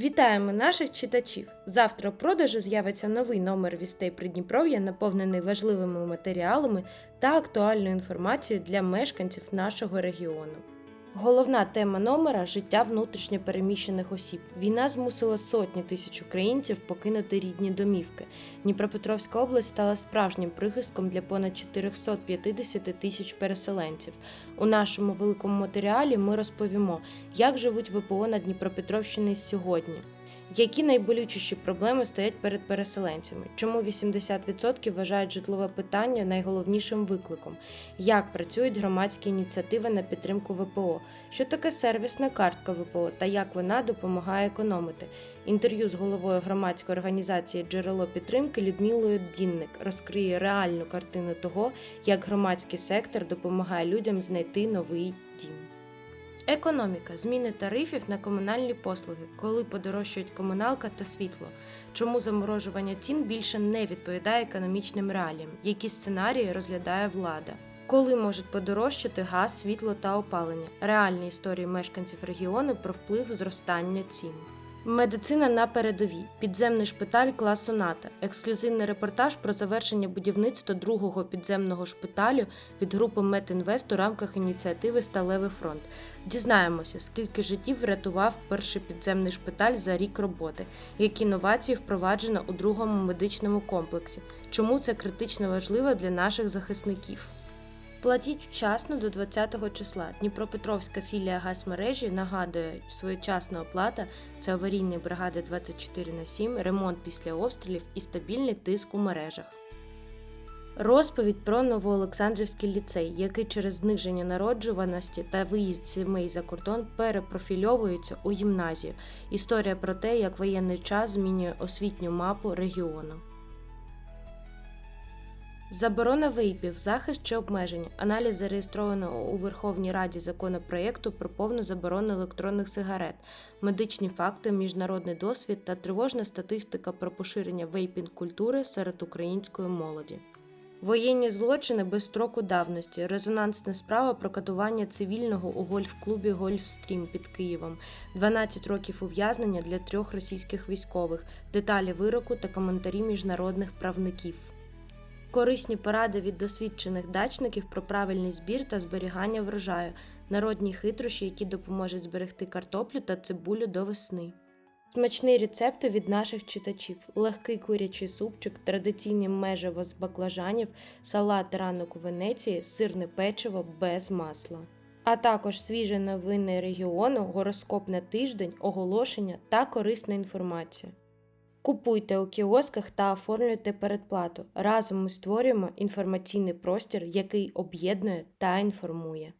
Вітаємо наших читачів! Завтра у продажу з'явиться новий номер вістей Придніпров'я, наповнений важливими матеріалами та актуальною інформацією для мешканців нашого регіону. Головна тема номера життя внутрішньо переміщених осіб. Війна змусила сотні тисяч українців покинути рідні домівки. Дніпропетровська область стала справжнім прихистком для понад 450 тисяч переселенців. У нашому великому матеріалі ми розповімо, як живуть ВПО на Дніпропетровщині сьогодні. Які найболючіші проблеми стоять перед переселенцями? Чому 80% вважають житлове питання найголовнішим викликом? Як працюють громадські ініціативи на підтримку ВПО? Що таке сервісна картка ВПО та як вона допомагає економити? Інтерв'ю з головою громадської організації Джерело підтримки Людмилою Дінник розкриє реальну картину того, як громадський сектор допомагає людям знайти новий дім. Економіка, зміни тарифів на комунальні послуги, коли подорожчують комуналка та світло. Чому заморожування цін більше не відповідає економічним реаліям? Які сценарії розглядає влада? Коли можуть подорожчати газ, світло та опалення? Реальні історії мешканців регіону про вплив зростання цін. Медицина на передовій. Підземний шпиталь класу НАТО. Ексклюзивний репортаж про завершення будівництва другого підземного шпиталю від групи Метінвест у рамках ініціативи Сталевий фронт. Дізнаємося, скільки життів врятував перший підземний шпиталь за рік роботи, які новації впроваджено у другому медичному комплексі, чому це критично важливо для наших захисників. Платіть вчасно до 20 числа. Дніпропетровська філія газмережі нагадує, своєчасна оплата це аварійні бригади 24 на 7, ремонт після обстрілів і стабільний тиск у мережах. Розповідь про Новоолександрівський ліцей, який через зниження народжуваності та виїзд сімей за кордон перепрофільовується у гімназію. Історія про те, як воєнний час змінює освітню мапу регіону. Заборона вейпів, захист чи обмеження. Аналіз зареєстрованого у Верховній Раді законопроєкту про повну заборону електронних сигарет, медичні факти, міжнародний досвід та тривожна статистика про поширення вейпінг-культури серед української молоді. Воєнні злочини без строку давності. Резонансна справа про катування цивільного у гольф-клубі Гольфстрім під Києвом. 12 років ув'язнення для трьох російських військових, деталі вироку та коментарі міжнародних правників. Корисні поради від досвідчених дачників про правильний збір та зберігання врожаю, народні хитрощі, які допоможуть зберегти картоплю та цибулю до весни. Смачні рецепти від наших читачів: легкий курячий супчик, традиційні межево з баклажанів, салат ранок у Венеції, сирне печиво без масла. А також свіжі новини регіону, гороскоп на тиждень, оголошення та корисна інформація. Купуйте у кіосках та оформлюйте передплату. Разом ми створюємо інформаційний простір, який об'єднує та інформує.